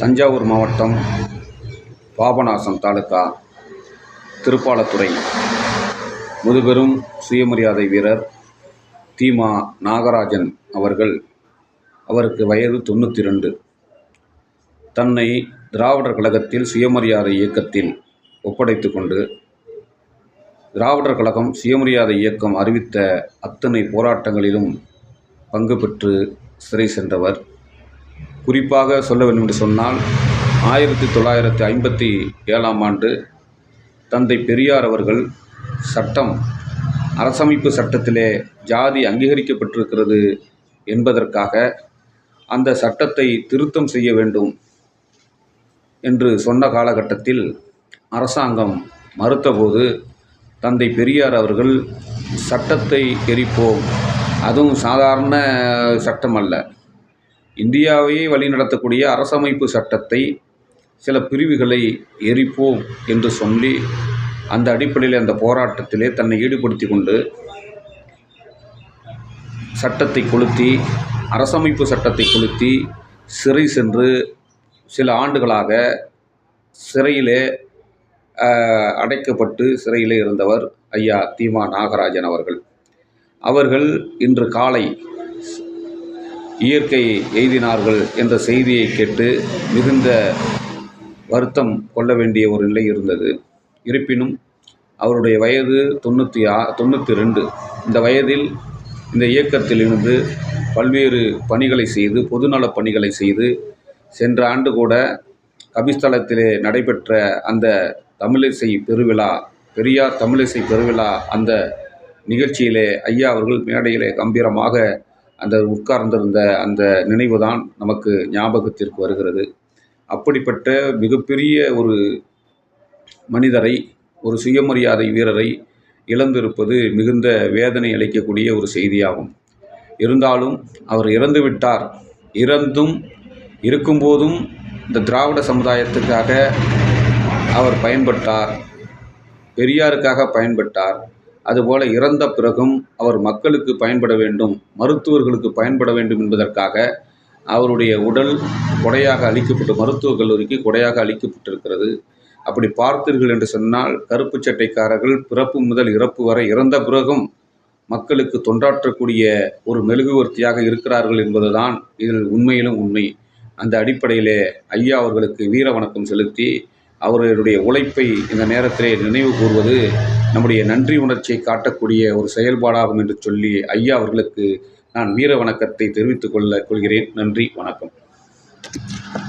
தஞ்சாவூர் மாவட்டம் பாபநாசம் தாலுக்கா திருப்பாலத்துறை. முதுபெரும் சுயமரியாதை வீரர் தீமா நாகராஜன் அவர்கள் அவருக்கு வயது தொண்ணூற்றி ரெண்டு தன்னை திராவிடர் கழகத்தில் சுயமரியாதை இயக்கத்தில் ஒப்படைத்து கொண்டு திராவிடர் கழகம் சுயமரியாதை இயக்கம் அறிவித்த அத்தனை போராட்டங்களிலும் பங்கு பெற்று சிறை சென்றவர் குறிப்பாக சொல்ல வேண்டும் என்று சொன்னால் ஆயிரத்தி தொள்ளாயிரத்தி ஐம்பத்தி ஏழாம் ஆண்டு தந்தை பெரியார் அவர்கள் சட்டம் அரசமைப்பு சட்டத்திலே ஜாதி அங்கீகரிக்கப்பட்டிருக்கிறது என்பதற்காக அந்த சட்டத்தை திருத்தம் செய்ய வேண்டும் என்று சொன்ன காலகட்டத்தில் அரசாங்கம் மறுத்தபோது தந்தை பெரியார் அவர்கள் சட்டத்தை எரிப்போம். அதுவும் சாதாரண சட்டம் அல்ல. இந்தியாவையே வழிநடத்தக்கூடிய அரசமைப்பு சட்டத்தை சில பிரிவுகளை எரிப்போம் என்று சொல்லி அந்த அடிப்படையில் அந்த போராட்டத்திலே தன்னை ஈடுபடுத்தி கொண்டு சட்டத்தை கொளுத்தி அரசமைப்பு சட்டத்தை கொளுத்தி சிறை சென்று சில ஆண்டுகளாக சிறையிலே அடைக்கப்பட்டு சிறையிலே இருந்தவர் ஐயா தீமா நாகராஜன் அவர்கள். அவர்கள் இன்று காலை இயற்கை எய்தினார்கள் என்ற செய்தியை கேட்டு மிகுந்த வருத்தம் கொள்ள வேண்டிய ஒரு நிலை இருந்தது. இருப்பினும் அவருடைய வயது தொண்ணூற்றி ஆ தொண்ணூற்றி ரெண்டு. இந்த வயதில் இந்த இயக்கத்திலிருந்து பல்வேறு பணிகளை செய்து பொதுநலப் பணிகளை செய்து சென்ற ஆண்டு கூட கபிஸ்தலத்திலே நடைபெற்ற அந்த தமிழிசை பெருவிழா பெரியார் தமிழிசை பெருவிழா அந்த நிகழ்ச்சியிலே ஐயா அவர்கள் மேடையிலே கம்பீரமாக அந்த உட்கார்ந்திருந்த அந்த நினைவு தான் நமக்கு ஞாபகத்திற்கு வருகிறது. அப்படிப்பட்ட மிகப்பெரிய ஒரு மனிதரை ஒரு சுயமரியாதை வீரரை இழந்திருப்பது மிகுந்த வேதனை அளிக்கக்கூடிய ஒரு செய்தியாகும். இருந்தாலும் அவர் இறந்து விட்டார். இறந்தும் இருக்கும்போதும் இந்த திராவிட சமுதாயத்துக்காக அவர் பயன்பட்டார். பெரியாருக்காக பயன்பட்டார். அதுபோல இறந்த பிறகும் அவர் மக்களுக்கு பயன்பட வேண்டும் மருத்துவர்களுக்கு பயன்பட வேண்டும் என்பதற்காக அவருடைய உடல் கொடையாக அளிக்கப்பட்டு மருத்துவக் கல்லூரிக்கு கொடையாக அளிக்கப்பட்டிருக்கிறது. அப்படி பார்த்தீர்கள் என்று சொன்னால் கருப்பு சட்டைக்காரர்கள் பிறப்பு முதல் இறப்பு வரை இறந்த பிறகும் மக்களுக்கு தொண்டாற்றக்கூடிய ஒரு மெழுகுவர்த்தியாக இருக்கிறார்கள் என்பதுதான் இதில் உண்மையிலும் உண்மை. அந்த அடிப்படையிலே ஐயா அவர்களுக்கு வீர வணக்கம் செலுத்தி அவர்களுடைய உழைப்பை இந்த நேரத்திலே நினைவு கூர்வது நம்முடைய நன்றி உணர்ச்சியை காட்டக்கூடிய ஒரு செயல்பாடாகும் என்று சொல்லி ஐயா அவர்களுக்கு நான் வீர வணக்கத்தை தெரிவித்துக் கொள்ள கொள்கிறேன். நன்றி வணக்கம்.